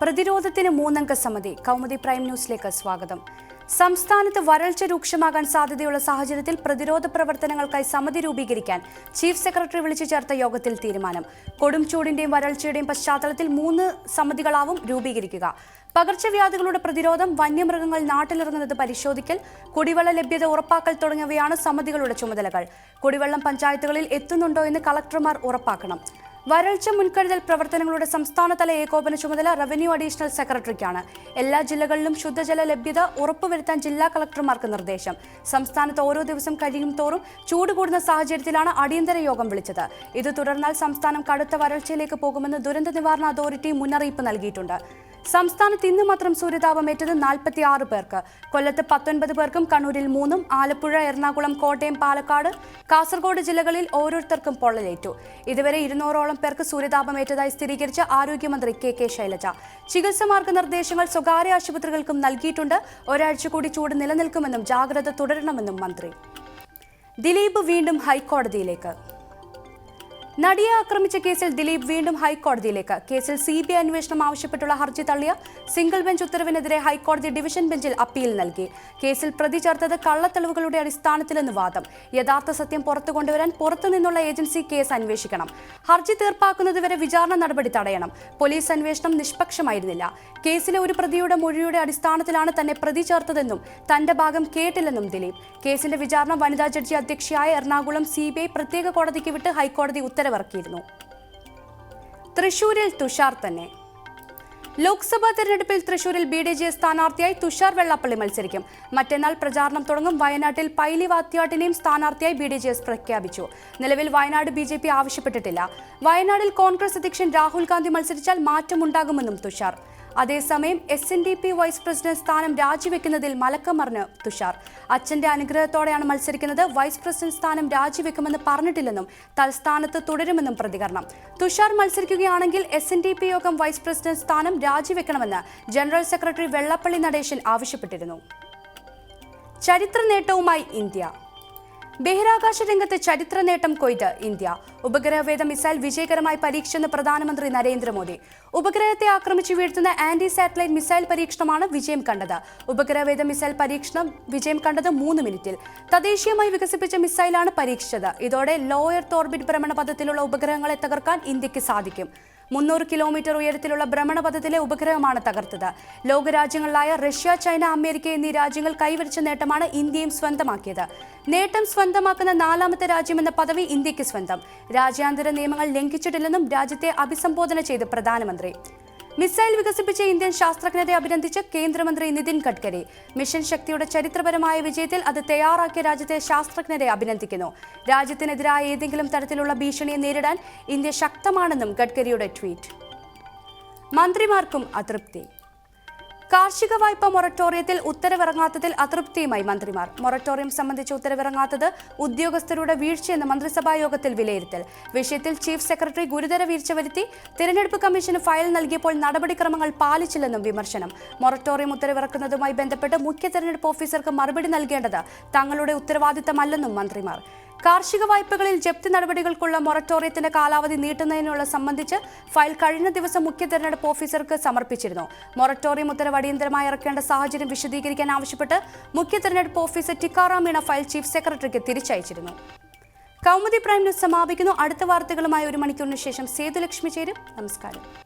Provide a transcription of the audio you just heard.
പ്രതിരോധത്തിന് മൂന്നംഗ സമിതി കൗമുദി പ്രൈം ന്യൂസിലേക്ക് സ്വാഗതം. സംസ്ഥാനത്ത് വരൾച്ച രൂക്ഷമാകാൻ സാധ്യതയുള്ള സാഹചര്യത്തിൽ പ്രതിരോധ പ്രവർത്തനങ്ങൾക്കായി സമിതി രൂപീകരിക്കാൻ ചീഫ് സെക്രട്ടറി വിളിച്ചു ചേർത്ത യോഗത്തിൽ തീരുമാനം. കൊടും ചൂടിന്റെയും വരൾച്ചയുടെയും പശ്ചാത്തലത്തിൽ മൂന്ന് സമിതികളാവും രൂപീകരിക്കുക. പകർച്ചവ്യാധികളുടെ പ്രതിരോധം വന്യമൃഗങ്ങൾ നാട്ടിലിറങ്ങുന്നത് പരിശോധിക്കൽ കുടിവെള്ള ലഭ്യത ഉറപ്പാക്കൽ തുടങ്ങിയവയാണ് സമിതികളുടെ ചുമതലകൾ. കുടിവെള്ളം പഞ്ചായത്തുകളിൽ എത്തുന്നുണ്ടോ എന്ന് കളക്ടർമാർ ഉറപ്പാക്കണം. വരൾച്ച മുൻകരുതൽ പ്രവർത്തനങ്ങളുടെ സംസ്ഥാനതല ഏകോപന ചുമതല റവന്യൂ അഡീഷണൽ സെക്രട്ടറിക്കാണ്. എല്ലാ ജില്ലകളിലും ശുദ്ധജല ലഭ്യത ഉറപ്പുവരുത്താൻ ജില്ലാ കളക്ടർമാർക്ക് നിർദ്ദേശം. സംസ്ഥാനത്ത് ഓരോ ദിവസം കഴിയും തോറും ചൂട് കൂടുന്ന സാഹചര്യത്തിലാണ് അടിയന്തര യോഗം വിളിച്ചത്. ഇത് തുടർന്നാൽ സംസ്ഥാനം കടുത്ത വരൾച്ചയിലേക്ക് പോകുമെന്ന് ദുരന്ത നിവാരണ അതോറിറ്റി മുന്നറിയിപ്പ് നൽകിയിട്ടുണ്ട്. സംസ്ഥാനത്ത് ഇന്ന് മാത്രം സൂര്യതാപമേറ്റത് നാൽപ്പത്തി ആറ് പേർക്ക്. കൊല്ലത്ത് പത്തൊൻപത് പേർക്കും കണ്ണൂരിൽ മൂന്നും ആലപ്പുഴ എറണാകുളം കോട്ടയം പാലക്കാട് കാസർഗോഡ് ജില്ലകളിൽ ഓരോരുത്തർക്കും പൊള്ളലേറ്റു. ഇതുവരെ ഇരുന്നൂറോളം പേർക്ക് സൂര്യതാപമേറ്റതായി സ്ഥിരീകരിച്ച ആരോഗ്യമന്ത്രി കെ കെ ശൈലജ. ചികിത്സ മാർഗനിർദ്ദേശങ്ങൾ സ്വകാര്യ ആശുപത്രികൾക്കും നൽകിയിട്ടുണ്ട്. ഒരാഴ്ച കൂടി ചൂട് നിലനിൽക്കുമെന്നും ജാഗ്രത തുടരണമെന്നും മന്ത്രി. ദിലീപ് വീണ്ടും ഹൈക്കോടതിയിലേക്ക്. നടിയെ ആക്രമിച്ച കേസിൽ ദിലീപ് വീണ്ടും ഹൈക്കോടതിയിലേക്ക്. കേസിൽ സി ബി ഐ അന്വേഷണം ആവശ്യപ്പെട്ടുള്ള ഹർജി തള്ളിയ സിംഗിൾ ബെഞ്ച് ഉത്തരവിനെതിരെ ഹൈക്കോടതി ഡിവിഷൻ ബെഞ്ചിൽ അപ്പീൽ നൽകി. കേസിൽ പ്രതി ചേർത്തത് കള്ളത്തെളിവുകളുടെ അടിസ്ഥാനത്തിലെന്ന് വാദം. യഥാർത്ഥ സത്യം പുറത്തു കൊണ്ടുവരാൻ പുറത്തുനിന്നുള്ള ഏജൻസി കേസ് അന്വേഷിക്കണം. ഹർജി തീർപ്പാക്കുന്നതുവരെ വിചാരണ നടപടി തടയണം. പോലീസ് അന്വേഷണം നിഷ്പക്ഷമായിരുന്നില്ല. കേസിലെ ഒരു പ്രതിയുടെ മൊഴിയുടെ അടിസ്ഥാനത്തിലാണ് തന്നെ പ്രതി ചേർത്തതെന്നും തന്റെ ഭാഗം കേട്ടില്ലെന്നും ദിലീപ്. കേസിന്റെ വിചാരണ വനിതാ ജഡ്ജി അധ്യക്ഷയായ എറണാകുളം സി പ്രത്യേക കോടതിക്ക് വിട്ട് ഹൈക്കോടതി ഉത്തരവിറക്കിയിരുന്നു തൃശൂരിൽ തുഷാർ തന്നെ. ലോക്സഭാ തെരഞ്ഞെടുപ്പിൽ തൃശൂരിൽ ബി ഡി ജെ സ്ഥാനാർത്ഥിയായി തുഷാർ വെള്ളാപ്പള്ളി മത്സരിക്കും. മറ്റന്നാൾ പ്രചാരണം തുടങ്ങും. വയനാട്ടിൽ പൈലി വാത്യാട്ടിനെയും സ്ഥാനാർത്ഥിയായി ബി ഡി ജെ എസ് പ്രഖ്യാപിച്ചു. നിലവിൽ വയനാട് ബി ജെ പി ആവശ്യപ്പെട്ടിട്ടില്ല. വയനാടിൽ കോൺഗ്രസ് അധ്യക്ഷൻ രാഹുൽ ഗാന്ധി മത്സരിച്ചാൽ മാറ്റമുണ്ടാകുമെന്നും തുഷാർ. അതേസമയം S N D P vice president സ്ഥാനം രാജിവെക്കുന്നതിൽ മലക്കമറിഞ്ഞ് തുഷാർ. അച്ഛന്റെ അനുഗ്രഹത്തോടെയാണ് മത്സരിക്കുന്നത്. വൈസ് പ്രസിഡന്റ് സ്ഥാനം രാജിവെക്കുമെന്ന് പറഞ്ഞിട്ടില്ലെന്നും തൽസ്ഥാനത്ത് തുടരുമെന്നും പ്രതികരണം. തുഷാർ മത്സരിക്കുകയാണെങ്കിൽ എസ് എൻ ഡി പി യോഗം വൈസ് പ്രസിഡന്റ് സ്ഥാനം രാജിവെക്കണമെന്ന് ജനറൽ സെക്രട്ടറി വെള്ളപ്പള്ളി നടേശൻ ആവശ്യപ്പെട്ടിരുന്നു. ചരിത്ര നേട്ടവുമായി ഇന്ത്യ. ബഹിരാകാശ രംഗത്ത് ചരിത്ര നേട്ടം കൊയ്ത് ഇന്ത്യ. ഉപഗ്രഹവേദ മിസൈൽ വിജയകരമായി പരീക്ഷിച്ചെന്ന് പ്രധാനമന്ത്രി നരേന്ദ്രമോദി. ഉപഗ്രഹത്തെ ആക്രമിച്ചു വീഴ്ത്തുന്ന ആന്റി സാറ്റലൈറ്റ് മിസൈൽ പരീക്ഷണമാണ് വിജയം കണ്ടത്. ഉപഗ്രഹവേദ മിസൈൽ പരീക്ഷണം വിജയം കണ്ടത് മൂന്ന് മിനിറ്റിൽ. തദ്ദേശീയമായി വികസിപ്പിച്ച മിസൈലാണ് പരീക്ഷിച്ചത്. ഇതോടെ ലോയർ തോർബിറ്റ് ഭ്രമണപഥത്തിലുള്ള ഉപഗ്രഹങ്ങളെ തകർക്കാൻ ഇന്ത്യയ്ക്ക് സാധിക്കും. മുന്നൂറ് കിലോമീറ്റർ ഉയരത്തിലുള്ള ഭ്രമണപഥത്തിലെ ഉപഗ്രഹമാണ് തകർത്തത്. ലോകരാജ്യങ്ങളായ റഷ്യ ചൈന അമേരിക്ക എന്നീ രാജ്യങ്ങൾ കൈവരിച്ച നേട്ടമാണ് ഇന്ത്യയും സ്വന്തമാക്കിയത്. നേട്ടം സ്വന്തമാക്കുന്ന നാലാമത്തെ രാജ്യമെന്ന പദവി ഇന്ത്യയ്ക്ക് സ്വന്തം. രാജ്യാന്തര നിയമങ്ങൾ ലംഘിച്ചിട്ടില്ലെന്നും രാജ്യത്തെ അഭിസംബോധന ചെയ്ത് പ്രധാനമന്ത്രി. മിസൈൽ വികസിപ്പിച്ച ഇന്ത്യൻ ശാസ്ത്രജ്ഞരെ അഭിനന്ദിച്ച് കേന്ദ്രമന്ത്രി നിതിൻ ഗഡ്കരി. മിഷൻ ശക്തിയുടെ ചരിത്രപരമായ വിജയത്തിൽ അത് തയ്യാറാക്കിയ രാജ്യത്തെ ശാസ്ത്രജ്ഞരെ അഭിനന്ദിക്കുന്നു. രാജ്യത്തിനെതിരായ ഏതെങ്കിലും തരത്തിലുള്ള ഭീഷണിയെ നേരിടാൻ ഇന്ത്യ ശക്തമാണെന്നും ഗഡ്കരിയുടെ ട്വീറ്റ്. മന്ത്രിമാർക്കും അതൃപ്തി. കാർഷിക വായ്പ മൊറട്ടോറിയത്തിൽ ഉത്തരവിറങ്ങാത്തതിൽ അതൃപ്തിയുമായി മന്ത്രിമാർ. മൊറട്ടോറിയം സംബന്ധിച്ച് ഉത്തരവിറങ്ങാത്തത് ഉദ്യോഗസ്ഥരുടെ വീഴ്ചയെന്ന് മന്ത്രിസഭാ യോഗത്തിൽ വിലയിരുത്തൽ. വിഷയത്തിൽ ചീഫ് സെക്രട്ടറി ഗുരുതര വീഴ്ച വരുത്തി തിരഞ്ഞെടുപ്പ് കമ്മീഷന് ഫയൽ നൽകിയപ്പോൾ നടപടിക്രമങ്ങൾ പാലിച്ചില്ലെന്നും വിമർശനം. മൊറട്ടോറിയം ഉത്തരവിറക്കുന്നതുമായി ബന്ധപ്പെട്ട് മുഖ്യ തെരഞ്ഞെടുപ്പ് ഓഫീസർക്ക് മറുപടി നൽകേണ്ടത് തങ്ങളുടെ ഉത്തരവാദിത്തമല്ലെന്നും മന്ത്രിമാർ. കാർഷിക വായ്പകളിൽ ജപ്തി നടപടികൾക്കുള്ള മൊറട്ടോറിയത്തിന്റെ കാലാവധി നീട്ടുന്നതിനുള്ള സംബന്ധിച്ച് ഫയൽ കഴിഞ്ഞ ദിവസം മുഖ്യ തെരഞ്ഞെടുപ്പ് ഓഫീസർക്ക് സമർപ്പിച്ചിരുന്നു. മൊറട്ടോറിയം ഉത്തരവ് അടിയന്തരമായി ഇറക്കേണ്ട സാഹചര്യം വിശദീകരിക്കാൻ ആവശ്യപ്പെട്ട് മുഖ്യ തെരഞ്ഞെടുപ്പ് officer Tikaram Meena file chief സെക്രട്ടറിക്ക് തിരിച്ചയച്ചിരുന്നു. കൗമുദി പ്രൈം ന്യൂസ് സമാപിക്കുന്നു. അടുത്ത വാർത്തകളുമായി ഒരു മണിക്കൂറിന് ശേഷം സേതുലക്ഷ്മി ചേരും. നമസ്കാരം.